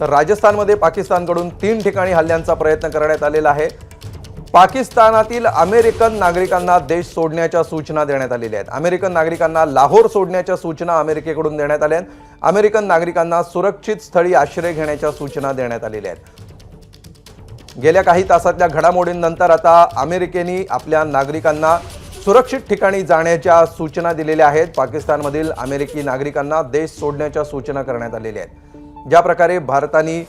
तर राजस्थानमध्ये पाकिस्तानकडून तीन ठिकाणी हल्ल्यांचा प्रयत्न करण्यात आलेला आहे. पाकिस्तानातील अमेरिकन नागरिकांना देश सोडण्याच्या सूचना देण्यात आलेल्या आहेत. अमेरिकन नागरिकांना लाहोर सोडण्याच्या सूचना अमेरिकेकडून देण्यात आल्या आहेत. अमेरिकन नागरिकांना सुरक्षित स्थळी आश्रय घेण्याच्या सूचना देण्यात आलेल्या आहेत. गेल्या काही तासातल्या घडामोडींनंतर आता अमेरिकेने आपल्या नागरिकांना सुरक्षित ठिकाणी जाण्याच्या सूचना दिलेल्या आहेत. पाकिस्तानमधील अमेरिकी नागरिकांना देश सोडण्याच्या सूचना करण्यात आलेल्या आहेत. ज्या प्रकारे भारताने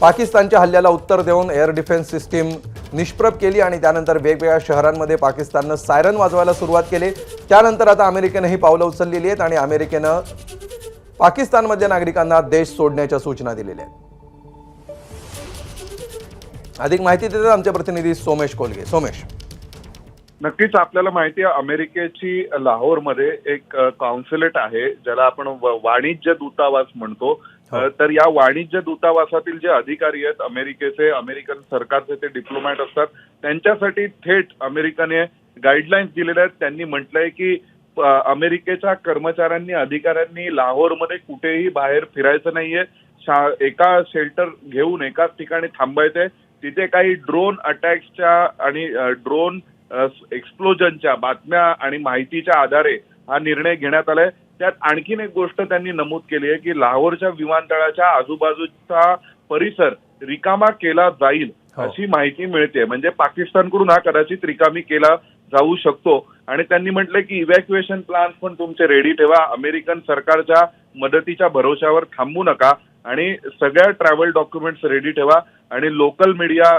पाकिस्तानच्या हल्ल्याला उत्तर देऊन एअर डिफेन्स सिस्टीम निष्प्रभ केली आणि त्यानंतर वेगवेगळ्या शहरांमध्ये पाकिस्ताननं सायरन वाजवायला सुरुवात केली. त्यानंतर आता अमेरिकेनं ही पावलं उचललेली आहेत आणि अमेरिकेनं पाकिस्तानमधल्या नागरिकांना देश सोडण्याच्या सूचना दिलेल्या आहेत. अधिक माहिती देतात आमचे प्रतिनिधी सोमेश कोलगे. सोमेश. नक्कीच आपल्याला माहिती आहे अमेरिकेची लाहोरमध्ये एक कॉन्सुलेट आहे ज्याला आपण वाणिज्य दूतावास म्हणतो. हो. तर या वाणिज्य दूतावासातील जे अधिकारी आहेत अमेरिकेचे अमेरिकन सरकारचे ते डिप्लोमॅट असतात त्यांच्यासाठी थेट अमेरिकेने गाईडलाईन्स दिलेल्या आहेत. त्यांनी म्हटलंय की अमेरिकेच्या कर्मचाऱ्यांनी अधिकाऱ्यांनी लाहोरमध्ये कुठेही बाहेर फिरायचं नाहीये. शा- एका शेल्टर घेऊन एकाच ठिकाणी थांबायचंय. तिथे काही ड्रोन अटॅक्सच्या आणि ड्रोन एक्सप्लोजनच्या बातम्या आणि माहितीच्या आधारे हा निर्णय घेण्यात आलाय. त्यात आणखीन एक गोष्ट त्यांनी नमूद केली आहे की लाहोरच्या विमानतळाच्या आजूबाजूचा परिसर रिकामा केला जाईल हो. अशी माहिती मिळते. म्हणजे पाकिस्तानकडून हा कदाचित रिकामी केला जाऊ शकतो. आणि त्यांनी म्हटलंय की इव्हॅक्युएशन प्लान पण तुमचे रेडी ठेवा. अमेरिकन सरकारच्या मदतीच्या भरोशावर थांबू नका. आणि सगळ्या ट्रॅव्हल डॉक्युमेंट्स रेडी ठेवा. आणि लोकल मीडिया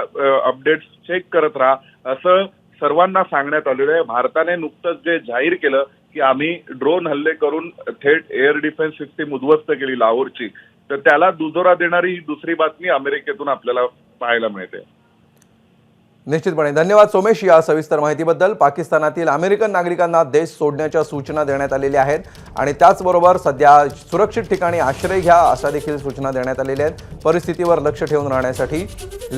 अपडेट्स चेक करत राहा. असं सर्वांना सांगण्यात आलेलं आहे. भारताने नुकतंच जे जाहीर केलं की आम्ही ड्रोन हल्ले करून थेट एअर डिफेन्स सिस्टीम उद्ध्वस्त केली लाहोरची तर त्याला दुजोरा देणारी ही दुसरी बातमी अमेरिकेतून आपल्याला पाहायला मिळते. निश्चितपणे. धन्यवाद सोमेश या सविस्तर माहितीबद्दल. पाकिस्तानातील अमेरिकन नागरिकांना देश सोडण्याच्या सूचना देण्यात आलेल्या आहेत आणि त्याचबरोबर सध्या सुरक्षित ठिकाणी आश्रय घ्या अशा देखील सूचना देण्यात आलेल्या आहेत. परिस्थितीवर लक्ष ठेवून राहण्यासाठी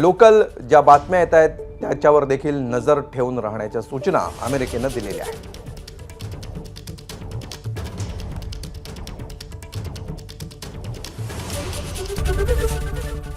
लोकल ज्या बातम्या येत आहेत त्याच्यावर देखील नजर ठेवून राहण्याच्या सूचना अमेरिकेनं दिलेल्या आहेत.